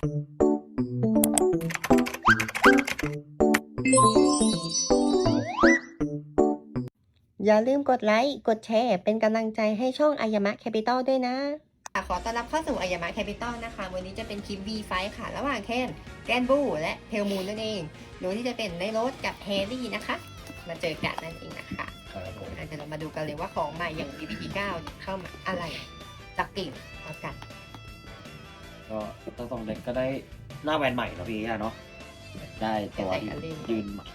อย่าลืมกดไลค์ กดแชร์ เป็นกำลังใจให้ช่องอายามะแคปิตอลด้วยนะขอต้อนรับเข้าสู่อายามะแคปิตอลนะคะ วันนี้จะเป็นคลิป V5 ค่ะ ระหว่างเคนแกนบูและเพลมูนนั่นเอง โดยที่จะเป็นในรถกับแฮร์รี่นะคะ มาเจอกันนั่นเองนะคะครับผมอะเดี๋ยวเรามาดูกันเลยว่าของใหม่อย่าง VPT9 เข้ามาอะไรจากเก่งเอากัน ก็ทั้งสองเด็กก็ได้หน้าแวนใหม่เนาะพี่ย่าเนาะได้ตัวที่ยืนใหม่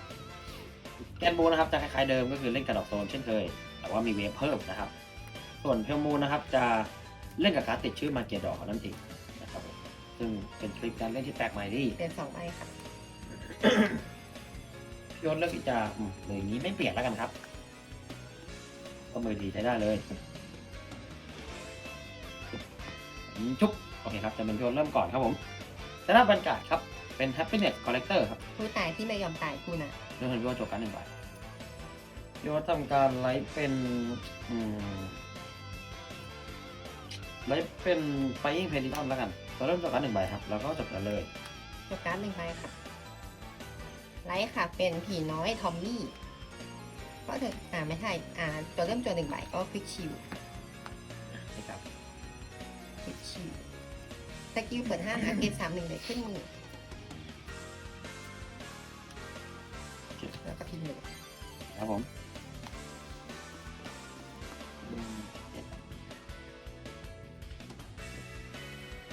แกนบูนะครับจะคล้ายๆเดิมก็คือเล่นกระดอกโซนเช่นเคย แต่ว่ามีเวฟเพิ่มนะครับ ส่วนเพลมูนนะครับจะเล่นกับการดติดชื่อมาเกียดอกนั่นเองนะครับผมซึ่งเป็นคลิปการเล่นที่แปลกใหม่ดีเป็นสองใบค่ะพี่โยนเลือกที่จะอืมเลยอย่างนี้ไม่เปลี่ยนแล้วกันครับ ก็มือดีใช้ได้เลยอืมชุบ โอเคครับ จะเป็นพี่โยนเริ่มก่อนครับผมแต่ถ้าบรรยากาศครับ เป็น happiness collector ครับผู้ตายที่ไม่ยอมตายคุณอะเรื่องของพี่โยนโจกันหนึ่งใบพี่โยนทำการไลฟ์เป็นอืมไลฟ์เป็นไฟยิงเพลิทอนแล้วกันเราเริ่มโจกันหนึ่งใบครับ แล้วก็จบกันเลยจบการ์ดหนึ่งใบค่ะ ไลท์ค่ะ เป็นผีน้อยทอมมี่ก็เถอะอ่าไม่ใช่ อ่าตัวเริ่มตัวหนึ่งใบก็ควิกชิวนี่ครับควิกชิว สกิลเปิดห้ามอาเกตสามหนึ่งเลยขึ้นมือแล้วก็พิมพ์หนึ่งครับผมอืม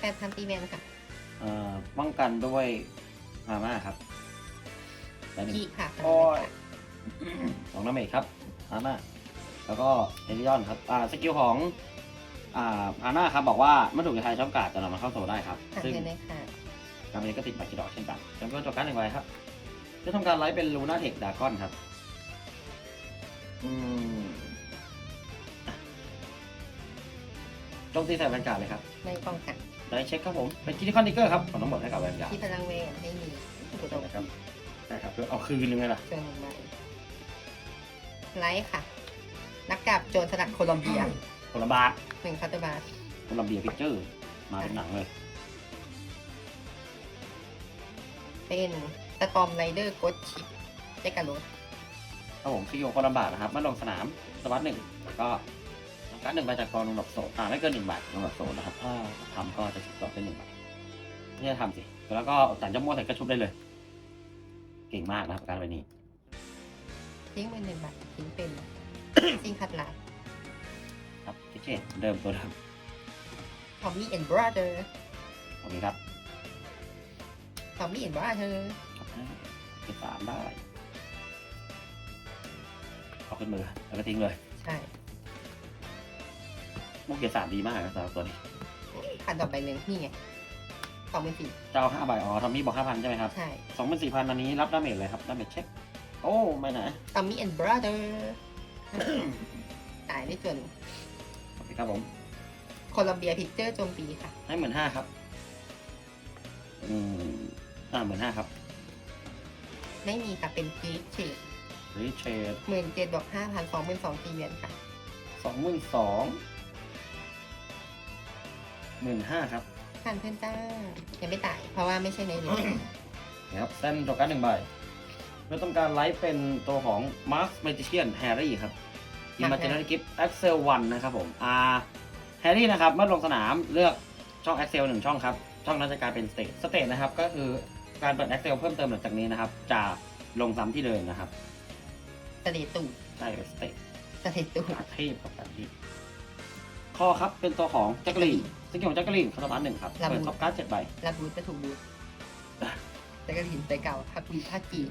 แปดพันตีแมนค่ะเอ่อป้องกันด้วยมาม่าครับและหนึ่งขีค่ะโอ้ยสองน้ำเมจครับมาม่าแล้วก็เอลิออนครับ อ่า สกิลของ อ่าฮาน่าครับบอกว่าเมื่อถูกทายช่องการ์ดจะนำมาเข้าโซลได้ครับอะซึ่งเชิญเลยค่ะการนี้ก็ติดบัตรกิดอกเช่นกันจำก็จบการหนึ่งใบครับ จะทำการไลฟ์เป็นลูน่าเทคดากอนครับ อืมอะโจมตีใส่แวนการ์ดเลยครับ ไม่ป้องกันได้เช็คครับผม เป็นคิติคอนดิเกอร์ครับผมต้องหมดให้กับแวนการ์ดที่พลังเวทไม่มีถูกต้องนะครับใช่ครับเพื่อเอาคืนยังไงล่ะเชิญหนึ่งใบไลท์ค่ะ นักกาบโจรสลัดโคลอมเบีย คนละบาทหนึ่งคาร์ตบาร์คนละเบียร์พิกเจอร์ มาเป็นหนังเลย เป็นสตอมไรเดอร์โกดชิปเจกาโรสครับผมซีโอคนละบาทนะครับมาลงสนามสวัสดหนึ่งแล้วก็ทำการดหนึ่งใบจากกองลงดับโซนอ่าไม่เกินหนึ่งบาทลงดับโซนนะครับ ถ้าทำก็จะชุบต่อเป็นหนึ่งบาทไม่ใช่ทำสิ แล้วก็ตัดจมูกใส่กระชุบได้เลย เก่งมากนะครับการไปนี้ทิ้งมือหนึ่งใบทิ้งเป็นซิงคัดลาด ครับพิเชษเดิมตัวเดิมทอมมี่แอนด์บราเธอร์โอเคครับทอมมี่แอนด์บราเธอร์จบให้เก็บสามได้เอาขึ้นมือแล้วก็ทิ้งเลยใช่มุกเกียร์สามดีมากนะสำหรับตัวนี้ขันต่อไปหนึ่งนี่ไงสองเป็นสี่เจ้าห้าใบอ๋อทอมมี่บอกห้าพันใช่ไหมครับใช่สองเป็นสี่พันอันนี้รับดาเมจเลยครับดาเมจเช็คโอ้ไม่นะทอมมี่แอนด์บราเธอร์ตายได้ตัวหนึ่งโอเคครับผม โคลอมเบียพิกเจอร์โจมตีค่ะ ให้หมื่นห้าครับ อืมอ่าหมื่นห้าครับไม่มีค่ะ เป็นกรีดเชดรีเชดหมื่นเจ็ดบวกห้าพันสองเป็นสองตีเวียนค่ะ สองหมื่นสองหมื่นห้าครับผ่านเพื่อนจ้ายังไม่ตาย เพราะว่าไม่ใช่ในเรือนะครับเส้นตัวการดหนึ่งใบเพื่อต้องการไลฟ์เป็นตัวของ Mark Magician Harry ครับ ทีมมาเจน r กิฟต์ Excel 1นะครับผมอ่าแฮร์รี่นะครับเมื่อลงสนามเลือกช่อง Excel หนึ่งช่องครับ ช่องนั้นจะกลายเป็นสเต e สเต e นะครับ ก็คือการเปิด Excel เพิ่มเติมหลังจากนี้นะครับ จะลงซ้ำที่เดิมนะครับสเตตูใช่เป็นสเต e สเตตูเทพกับการที่คอครับเป็นตัวของแจ็คกลีนสกิลของแจ็คกลีนคาร์บานหนึ่งครับเปิดท็อปการ์ดเจ็ดใบรับบูทจะถูกบูทแต่ก็หินไปเก่าพักวีพักกี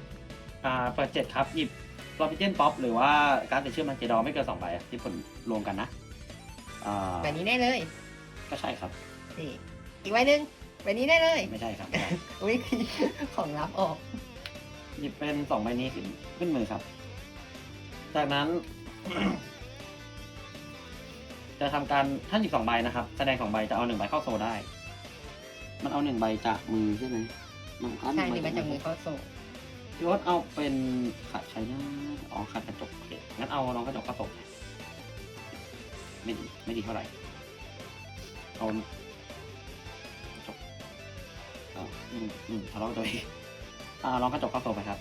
อ่าเปิดเจ็ดครับหยิบ โปรพิเจนป๊อปหรือว่าการ์ดติดเชื่อมมันเจดอไม่เกินสองใบอะที่ผลรวมกันนะอ่าแบบนี้ได้เลยก็ใช่ครับ นี่อีกไว้หนึ่งแบบนี้ได้เลย ไม่ใช่ครับไม่ใช่อุ้ยของรับออกหยิบเป็นสองใบนี้ขึ้นขึ้นมือครับ จากนั้น จะทำการท่านหยิบสองใบนะครับ แสดงสองใบจะเอาหนึ่งใบเข้าโซลได้ มันเอาหนึ่งใบจากมือใช่ไหมมันเอาใช่หนึ่งมาจากมือเขาส่ง พี่วศเอาเป็นขัดใช้หน้าอ๋อขัดกระจกโอเคงั้นเอาน้องกระจกเข้าโซลไม่ดีไม่ดีเท่าไหร่เอากระจกอ่าอืมอืมทะเลาะกับตัวเองอ่าลองกระจกเข้าโซไปครับ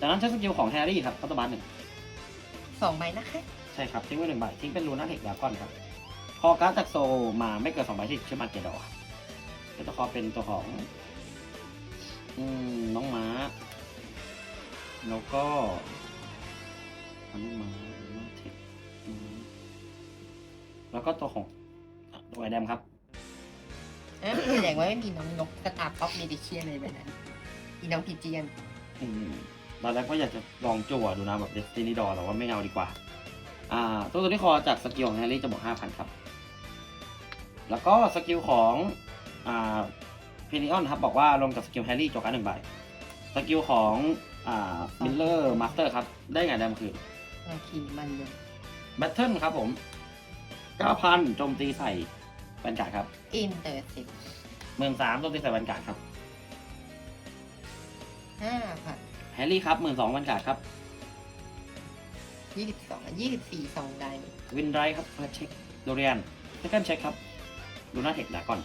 จากนั้นใช้สกิลของแฮร์รี่ครับเข้าตัวบานหนึ่งสองใบนะคะ ใช่ครับ ทิ้งไว้หนึ่งใบ ทิ้งเป็นลูน่าเทคดราก้อนครับ พอการ์ดจากโซมาไม่เกินสองใบที่เชื่อมันเกดดอกก็จะขอเป็นตัวของ อืม น้องม้า แล้วก็อันนี้ม้าลูน่าเทคอืมแล้วก็ตัวของอะตัวไอแดมครับเอ้ยแสดงว่าไม่มีน้องนกกระตาป๊อปเมดิเชียนเลยแบบนั้นอีน้องพีเจียนอืมตอนแรกก็อยากจะลองจั่วดูนะแบบเดสตินีดอแต่ว่าไม่เอาดีกว่า อ่า ตัวตัวที่คอจากสกิลของแฮร์รี่จะบวกห้าพันครับ แล้วก็สกิลของอ่าพินิออนครับบอกว่าลงกับสกิลแฮร์รี่จบการหนึ่งใบสกิลของ อ่ามิลเลอร์มาสเตอร์ครับ ได้ไงได้มาคือมาคีมันเลยแบทเทิลครับผมเก้าพันโจมตีใส่แวนการ์ดครับ อินเตอร์สิบเมืองสามโจมตีใส่แวนการ์ดครับห้าพันแฮร์รี่ครับหมื่นสองแวนการ์ดครับยี่สิบสองยี่สิบสี่สองได้วินไรครับเฟิร์สเช็คโดเรียนเซคันเช็คครับลูน่าเทคดากอน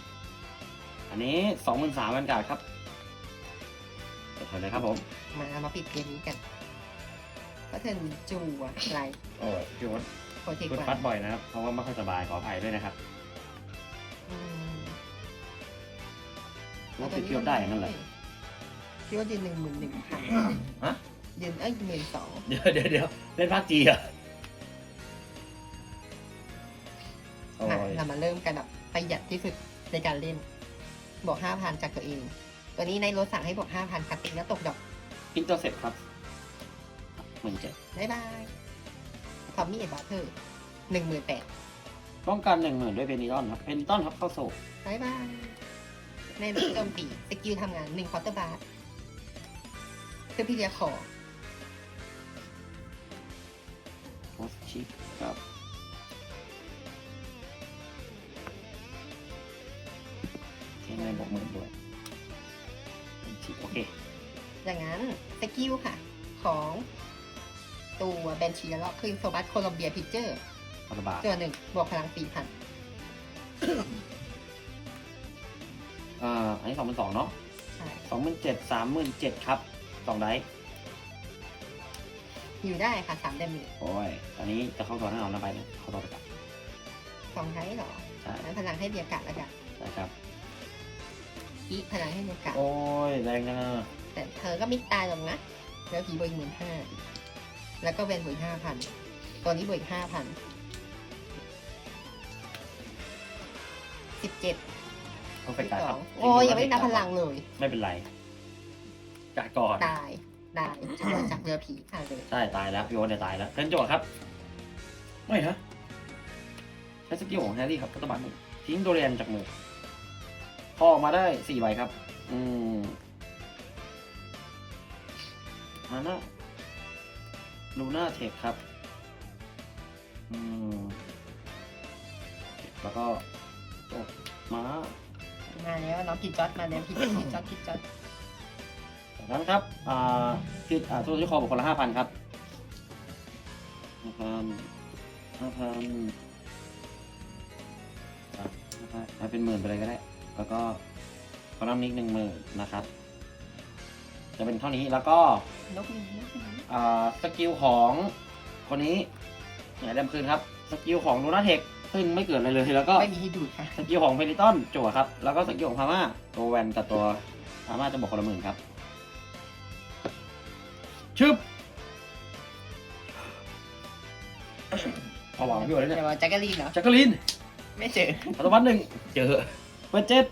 อันนี้สองหมื่นสามวันการ์ดครับ เปิดเผยเลยครับผมมามาปิดเกมนี้กันก็เทิร์นจูอะไรโอ้ยพี่วอนโปรเทคคุณวันฟัดบ่อยนะครับ เพราะว่าไม่ค่อยสบายขออภัยด้วยนะครับอืมว่าติดพี่วอนได้อย่างนั้นเหรอ พี่ว่าเดือนหนึ่งหมื่นหนึ่งพันฮะเดือนเอ้ยหมื่นสองเดี๋ยวเดี๋ยวเดี๋ยวเล่นภาคจีเหรอะโอ้มายเรามาเริ่มกันแบบประหยัดที่สุดในการเล่น บอกห้าพันจากตัวเอง ตัวนี้ในรถสั่งให้บอกห้าพันคัดติงแล้วตกดอกอินเตอร์เซ็ปครับหมื่นเจ็ดบ๊ายบายทอมมี่เอ็ดบาร์เทอร์หนึ่งหมื่นแปดป้องกันหนึ่งหมื่นด้วยเพนิตอนครับเพนิตอนครับเข้าโซ่บายบายในรถโจมตีสกิลทำงานหนึ่งคอร์เตอร์บาร์เพื่อพี่เลียขอโพสชิปครับเทียนในบอกหมื่นด้ อย่างนั้นสกิลค่ะ ของตัวแบนชีแล้วก็คือโซบัสโคลอมเบียพิเจอร์พันบาทตัวหนึ่งบวกพลังสี่พันอ่าอันนี้สองพันสองเนาะใช่สองหมื่นเจ็ดสามหมื่นเจ็ดครับสองไดส์อยู่ได้ค่ะสามเดมิโอ้ยอันนี้จะเข้าตัวแน่นอนนะไปเนี่ยเข้าตัวไปกับสองไทยเหรอใช่นั้นพลังให้เดียกะแล้วกันใช่ครับอีพลังให้เดียกะโอ้ยแรงจังอะ แต่เธอก็ไม่ตายหรอกนะ แล้วผีบวกหมื่นห้าแล้วก็เวนบวกห้าพันตัวนี้บวกห้าพันสิบเจ็ดต้องไปสิบการสคอรับงโอ้ยยังไม่ได้นับพลังเลย ไม่เป็นไรจ่ายก่อนตายตายจะโดนจากเรือผีค่ะเลยใช่ตายแล้วพี่โอ๊ตเนี่ยตายแล้วเล่นจั่วครับ ไม่นะใช้สกิลของแฮร์รี่ครับกัตบัตหนึ่งทิ้งโดเรียนจากมือพอออกมาได้สี่ใบครับ อืมฮาน่าลูน่าเทคครับ อืม แล้วก็ตกม้ามาแล้วน้องกิดจอดมาแล้วพี่กิดจอดกิดจอดจากนั้นครับ อ่าที่อ่าตัวที่คอบอกคนละห้าพันครับห้าพันห้าพันอะห้าพันเอาเป็นหมื่นไปเลยก็ได้ แล้วก็คอลัมน์นิกหนึ่งหมื่นนะครับ จะเป็นเท่านี้แล้วก็นกนี้นกนี้อ่าสกิลของคนนี้ไหนเริ่มคืนครับสกิลของลูน่าเทคซึ่งไม่เกิดอะไรเลยแล้วก็ไม่มีให้ดูดค่ะสกิลของเพลิตอนจั่วครับแล้วก็สกิลของพาม่าตัวแวนกับตัวพาม่าจะบอกคนละหมื่นครับชึบเอาหวังพี่โอ๋เลยเนี่ยแต่ว่าแจ็คเกอรีนเหรอ จักรีนไม่เจออัตวัตหนึ่งเจอเบอร์เจ็ด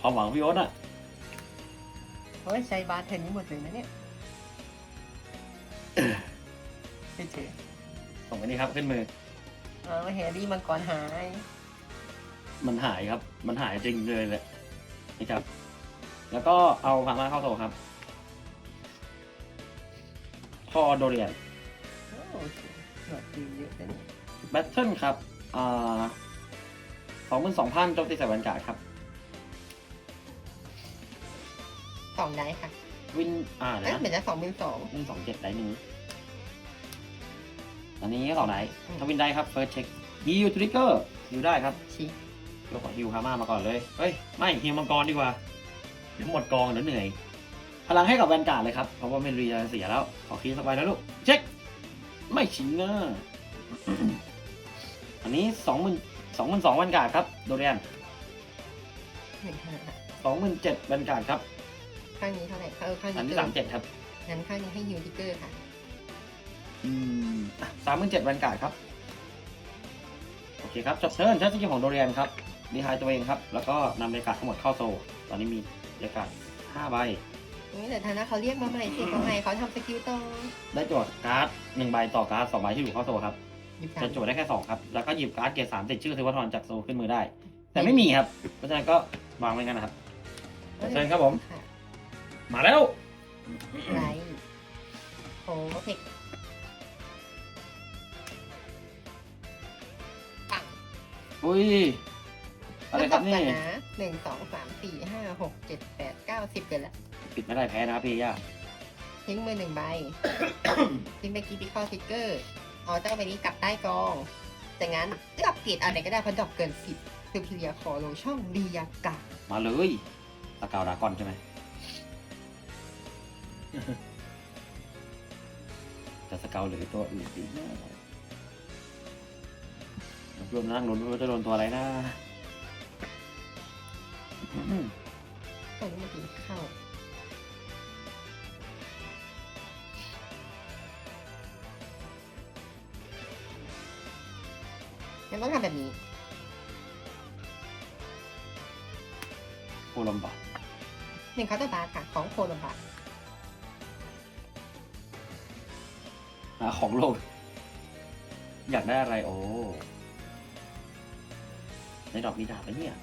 ความหวังพี่โอ๊ตอะ โอ้ยใช้บาร์เทนนี้หมดเลยนะเนี่ยไม่เจอส่งไปนี่ครับขึ้นมือ เออแฮร์รี่มังกรหาย มันหายครับ มันหายจริงเลยแหละนี่ครับ แล้วก็เอาพาม่าเข้าโซ่ครับพอโดเรียนโอ้โหหนวดดีเยอะนะเนี่ยแบทเทิลครับ อ่าสองหมื่นสองพันโจมตีใส่แวนการ์ดครับ สองได้ค่ะวินอ่าเอ้ยนะเหมือนจะสองเป็นสองวินสองเจ็ดได้หนึ่งอันนี้สองไหนอืมทวินได้ครับเฟิร์สเช็คฮิวทริกเกอร์ฮิวได้ครับชี้เราขอฮิวพาม่ามาก่อนเลยเฮ้ยไม่ฮิวมังกรดีกว่าเดี๋ยวหมดกองเดี๋ยวเหนื่อย พลังให้กับแวนการ์ดเลยครับ เพราะว่าเมนรีจะเสียแล้ว ขอคีย์สบายแล้วลูก เช็ค ไม่ชิงอะอันนี้สองหมื่นสองหมื่นสองแวนการ์ดครับ โดเรียนหนึ่งห้าค่ะสองหมื่นเจ็ดแวนการ์ดครับ ข้างนี้เท่าไหร่เออข้างอันนี้ที่เกิสามนเจ็ดครับ งั้นข้างนี้ให้ฮิวทิกเกอร์ค่ะอืมสามหมื่นเจ็ดแวนการ์ดครับ โอเคครับจบเทิร์นใช้สกิลของโดเรียนครับดีไฮตัวเองครับ แล้วก็นำเรกาดทั้งหมดเข้าโซลตอนนี้มีเรกาดห้าใบ นี่แต่ฐานะเขาเรียกมาใหม่สิมาใหม่เขาทำสกิลต่อได้โจทย์การ์ดหนึ่งใบต่อการ์ดสองใบที่อยู่เข้าโซลครับหยิบสาจะมโจทย์ได้แค่สองครับ แล้วก็หยิบการ์ดเกรดสามติดชื่อเทวทรจากโซลขึ้นมือได้ แต่ไม่มีครับ เพราะฉะนั้นก็วางไว้งั้นนะครับ เชิญครับผมค่ะ มาแล้ว ไรโอ้เทคปังอุ้ย อะไรครับนี่เริ่มตนะหนึ่งสองสามสี่ห้าหกเจ็ดแปดเก้าสิบเกินละปิดไม่ได้แพ้นะครับพี่ย่าทิ้งมือหนึ่งใบ ทิ้งไปคีติคอทิกเกอร์เอาเจ้าใบนี้กลับใต้กองจากนั้นเลือกเกรดอะไรก็ได้เพราะดอกเกินสิบคือพิเรียคอลงช่องเรียกามาเลยตะกาวดรากอนใช่ไหม จะสเกาหรือตัวอื่นดีนะรวมนั่งลุ้นว่าจะโดนตัวอะไรนะตอนนี้มันกินข้าวงั้นต้องทำแบบนี้โคลัมบาหนึ่งเคาน์เตอร์บาร์ค่ะ ของโคลัมบา หาของโลกอยากได้อะไรโอ้ในดอกมีดาบไหมเนี่ย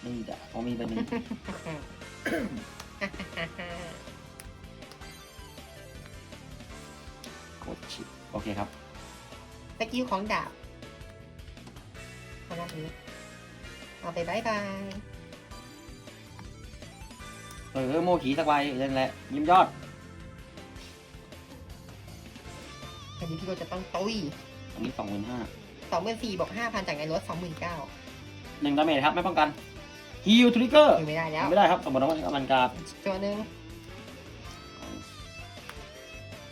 ไม่มีดาบเอามีใบหนึ่งโคตรชิบโอเคครับ สกิลของดาบเอาแบบนี้เอาไปบายบาย เออโมขีสักใบนั่นแหละยิ้มยอด อันนี้พี่ก็จะต้องตุ้ยอันนี้สองหมื่นห้าสองหมื่นสี่บวกห้าพันจากในรถสองหมื่นเก้าหนึ่งดาเมจครับไม่ป้องกันฮิลทริกเกอร์อยู่ไม่ได้แล้วไม่ได้ครับสมมติว่ามันกาตัวหนึ่ง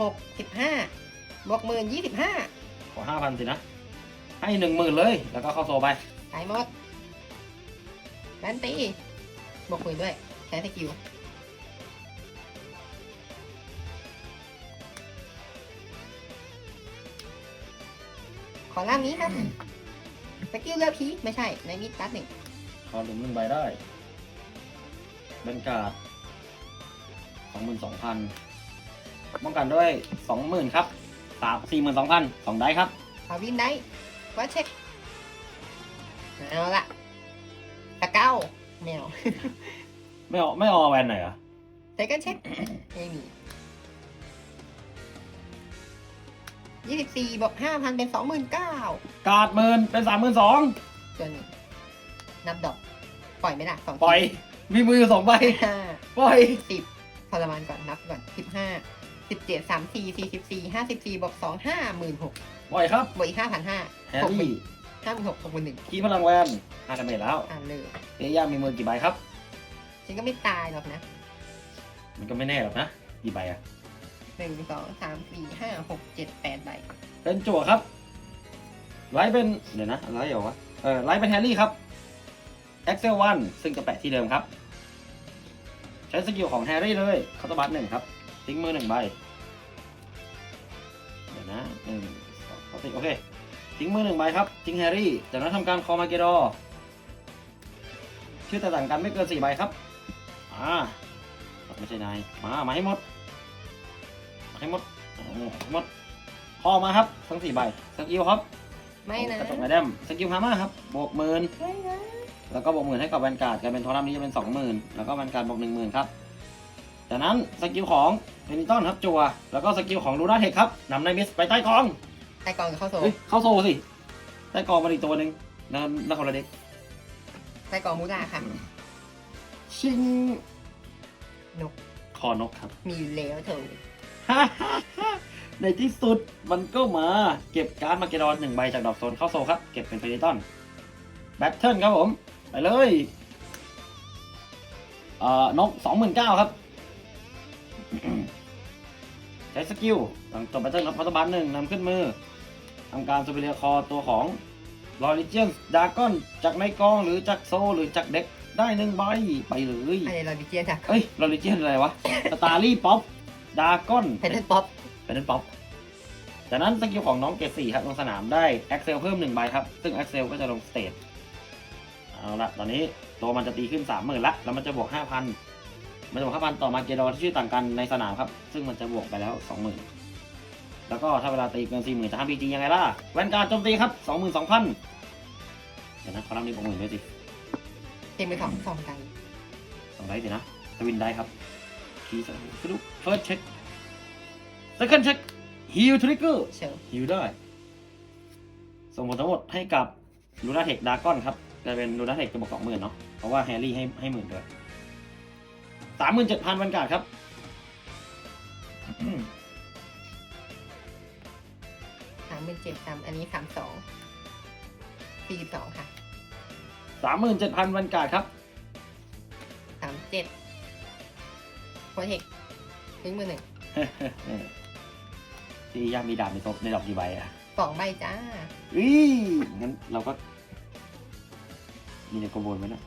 หกสิบห้าบวกหมื่นยี่สิบห้าขอห้าพันสินะ ให้หนึ่งหมื่นเลย แล้วก็เข้าโซไปตายหมดแบนตีบวกหมื่นด้วยใช้สกิล อล่างนี้ครับสกิลเลือกพีไม่ใช่ ในมิดการ์ดหนึ่งขอหลุมหนึ่งใบได้เบนการ์ดสองหมื่นสองพันป้องกันด้วยสองหมื่นครับสามสี่หมื่นสองพันสองได้ครับขอวินได้ก็เช็คเอาละตะเก้าแมว ไม่เอาไม่เอาแวนไหนอยเหรอะเซกันเช็คไม่มี ยี่สิบสี่บวกห้าพันเป็นสองหมื่นเก้าการ์ดหมื่นเป็นสามหมื่นสองจนนับดอก ปล่อยไหมล่ะสองปล่อย มีมืออยู่สองใบห้าปล่อยสิบทรมานก่อนนับก่อนสิบห้าสิบเจ็ดสามสี่สี่สิบสี่ห้าสิบสี่บวกสองห้าหมื่นหกปล่อยครับบวกอีกห้าพันห้าแฮร์รี่ห้าหมื่นหกหกหมื่นหนึ่งคีพลังแวนห้าดาเมจแล้วอ่านเลยเอ๊ย่ามีมือกี่ใบครับ ฉันก็ไม่ตายหรอกนะ มันก็ไม่แน่หรอกนะกี่ใบอะ หนึ่งสองสามสี่ห้าหกเจ็ดแปดใบเป็นจั่วครับ ไลท์เป็น เดี๋ยวนะไลท์เหรอวะเออไลท์เป็นแฮร์รี่ครับ Excel 1ซึ่งจะแปะที่เดิมครับ ใช้สกิลของแฮร์รี่เลยคาตบัตหนึ่งครับ ทิ้งมือหนึ่งใบ เดี๋ยวนะหนึ่งสองสามสี่โอเค ทิ้งมือหนึ่งใบครับ ทิ้งแฮร์รี่ จากนั้นทำการคอมาเกดอชื่อแตกต่างกันไม่เกินสี่ใบครับ อ่า ไม่ใช่นาย มา มาให้หมด ให้หมดเอาให้หมดพอมาครับ ทั้งสี่ใบสกิลครับไม่นะกระจกไมแดมสกิลพามาครับบวกหมื่นไม่นะแล้วก็บวกหมื่นให้กับแวนการ์ดกลายเป็นทอรัมนี้จะเป็นสองหมื่นแล้วก็แวนการ์ดบวกหนึ่งหมื่นครับจากนั้นสกิลของเพนิตันครับจัว แล้วก็สกิลของลูน่าเทคครับนำในมิสไปใต้กองใต้กองกับเข้าโซเฮ้ยเข้าโซสิใต้กองมาอีกตัวหนึ่งนั่นนั่นคนละเด็กใต้กองมูดาค่ะ ชิงนก คอนกครับ มีอยู่แล้วเถอะ ในที่สุดมันก็มาเก็บการ์ดมาเกดอนหนึ่งใบจากดอกโซนเข้าโซครับ เก็บเป็นเพนิตันแบทเทิลครับผม ไปเลยเอ่อนกสองหมื่นเก้าครับ ใช้สกิลหลังจบแบตเทิลรับพัตบันหนึ่งนำขึ้นมือทำการซูเปอร์เรียคอตัวของลอริเจียนดากอนจากในกองหรือจากโซหรือจากเด็กได้หนึ่งใบไปเลยอันนี้เราดิเจียนค่ะเอ้ยลอริเจียนอะไรวะสตาร์ลี่ป๊อป ดากอนเพนเทนป๊อปเป็นป๊อปจากนั้นสกิลของน้องเกรดสี่ครับลงสนามได้แอคเซลเพิ่มหนึ่งใบครับ ซึ่งแอคเซลก็จะลงสเตทเอาละตอนนี้ตัวมันจะตีขึ้นสามหมื่นละ แล้วมันจะบวกห้าพันมันจะบวกห้าพันต่อมาเกดอที่ชื่อต่างกันในสนามครับ ซึ่งมันจะบวกไปแล้วสองหมื่นแล้วก็ถ้าเวลาตีเกินสี่หมื่นจะทำพีจียังไงล่ะ แวนการ์ดโจมตีครับสองหมื่นสองพันเดี๋ยวนะเขาทำนี่บวกหมื่นด้วยสิเต็มไปสองสองกันสองไดสินะทวินได้ครับคีย์สองส รุปเฟิร์สเช็ค second check heal trigger เชียว ฮิวได้ส่งผลทั้งหมดให้กับลูนาเทคดากอนครับกลายเป็นลูนาเทคจะบอกสองหมื่นเนาะ เพราะว่าแฮร์รี่ให้ให้หมื่นด้วยสามหมื่นเจ็ดพันวันการ์ดครับสามหมื่นเจ็ดสามอันนี้สามสองสี่สิบสองค่ะสามหมื่นเจ็ดพันวันการ์ดครับสามเจ็ดโปรเทค ทิ้งมือหนึ่งที่ยากมีดาบในตัวในดอกกี่ใบอะสองใบจ้าอีงั้นเราก็มีในกระบวนไว้นะ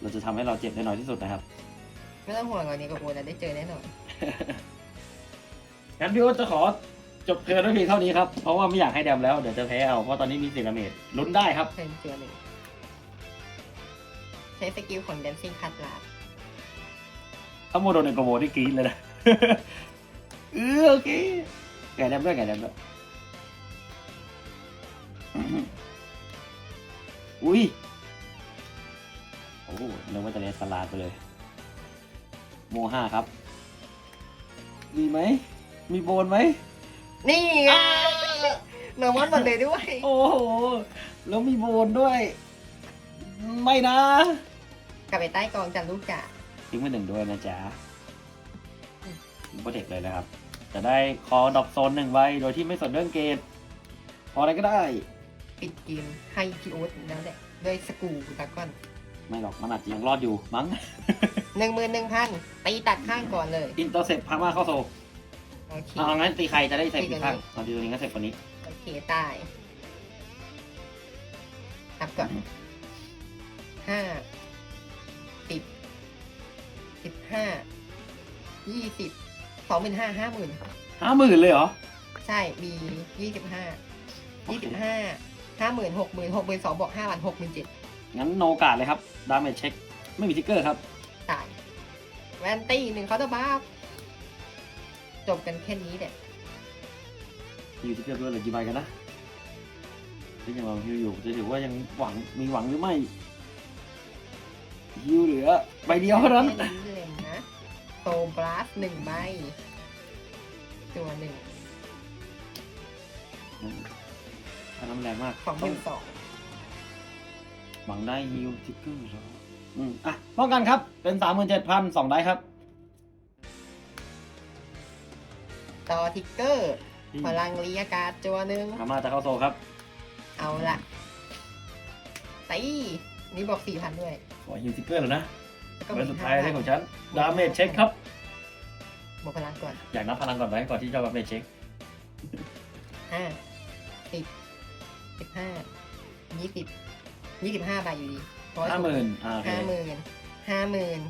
เราจะทำให้เราเจ็บได้น้อยที่สุดนะครับ ไม่ต้องห่วงวันนี้กับโบจะได้เจอแน่นอนงั้นพี่โอ๊ตจะขอจบเทิร์นด้วยเพียงเท่านี้ครับ เพราะว่าไม่อยากให้แดมแล้ว เดี๋ยวจะแพ้เอา เพราะตอนนี้มีสิลเมตลุ้นได้ครับเพิ่มตัวหนึ่งใช้สกิลของ Dancing Cut ลาด ถ้าโมโดนในกระโบนี่กรี๊ดเลยนะ เออโอเค แก่แดมด้วยแก่แดมด้วย อุ้ย โอ้นึกว่าจะเล่นสลาดไปเลย โมห้าครับ มีไหม มีโบนไหม นี่ไงเนอร์มอนหมดเลยด้วย โอ้โห แล้วมีโบนด้วย ไม่นะ กลับไปใต้กองจันลูกกะ ทิ้งไปหนึ่งด้วยนะจ๊ะโปรเทคเลยนะครับ จะได้คอดรอปโซนหนึ่งใบโดยที่ไม่สนเรื่องเกตพออะไรก็ได้ ปิดเกมให้พี่โอ๊ตแล้วแหละด้วยสกรูตะก้อนไม่หรอกมันอาจจะยังรอดอยู่มั้ง หนึ่งหมื่นหนึ่งพันตีตัดข้างก่อนเลย อินเตอร์เซ็ปพามาเข้าโซโอเคเอางั้นตีใครจะได้เซฟตีอีกักนข้างตอนตีตัวนี้ก็เซฟคนนี้โอเคตายนับก่อนห้าสิบสิบ ห้ายี่สิบสองหมื่นห้าห้าหมื่นห้าหมื่นเลยเหรอ ใช่มียี่สิบห้าโอยี่เคสิบห้าห้าหมื่นหกหมื่นหกหมื่นสองบวกห้าพันหกหมื่นเจ็ดงั้นโนกาดเลยครับ ดาเมจเช็ค ไม่มีทิกเกอร์ครับ ตาย แวนตี้หนึ่งเขาน์เตอร์บาร์จบกันแค่นี้แหละอยู่ทิกเกอร์ด้วยเหลือกี่ใบกันนะที่ยังรอฮิวอยู่ จะถือว่ายังหวังมีหวังหรือไม่ฮิวเหลือใบเดียวเท่านั้นแค่นี้เลยนะ โซบลัสหนึ่งใบตัวหนึ่งถ้าน้ำแรงมากสองหมื่นสองหวังได้ฮิวทิกเกอร์แล้วอืมอะป้องกันครับ เป็นสามหมื่นเจ็ดพันสองได้ครับ ต่อทิกเกอร์ พลังเรียการ์ดจัวหนึ่งอามาจะเข้าโซครับ เอาละตีนี่บอกสี่พันด้วย ขอฮิวทิกเกอร์แล้วนะแล้ว ก็ใบมีสุดท้าย5,000ได้ของฉันดาเมจเช็คครับ บวกพลังก่อนอยากนับพลังก่อนไหมก่อนที่จะดาเมจเช็คห้าสิบสิบห้ายี่สิบยี่สิบห้าใบอยู่ดีเพระว่ห้าหมื่นอ่าโอเคห้าหมื่นห้าหมื่น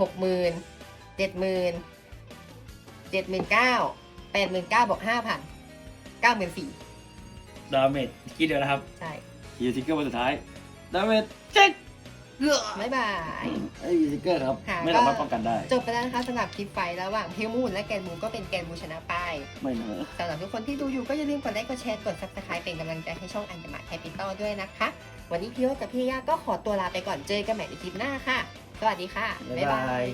หกหมื่นเจ็ดหมื่นเจ็ดหมื่นเก้าแปดหมื่นเก้าบวกห้าพันเก้าหมื่นสี่ดาเมจกี่เดียวนะครับใช่ฮิวทิกเกอร์ใบสุดท้ายดาเมจเช็คเลือ บ๊ายบาย ไอ้ฮิวทิกเกอร์ครับ ค่ะ ไม่สามารถป้องกันได้ จบไปแล้วนะคะสำหรับคลิปไฟท์ระหว่างเพลมูนและแกนมูนก็เป็นแกนมูนชนะไป ไม่เนอะสำหรับทุกคนที่ดูอยู่ก็อย่าลืมกดไลค์กดแชร์กด subscribe เป็นกำลังใจให้ช่องอันจมาแคปิตอลด้วยนะคะ วันนี้พี่โยกับพี่ย่าก็ขอตัวลาไปก่อนเจอกันใหม่ในคลิปหน้าค่ะ สวัสดีค่ะ บ๊ายบาย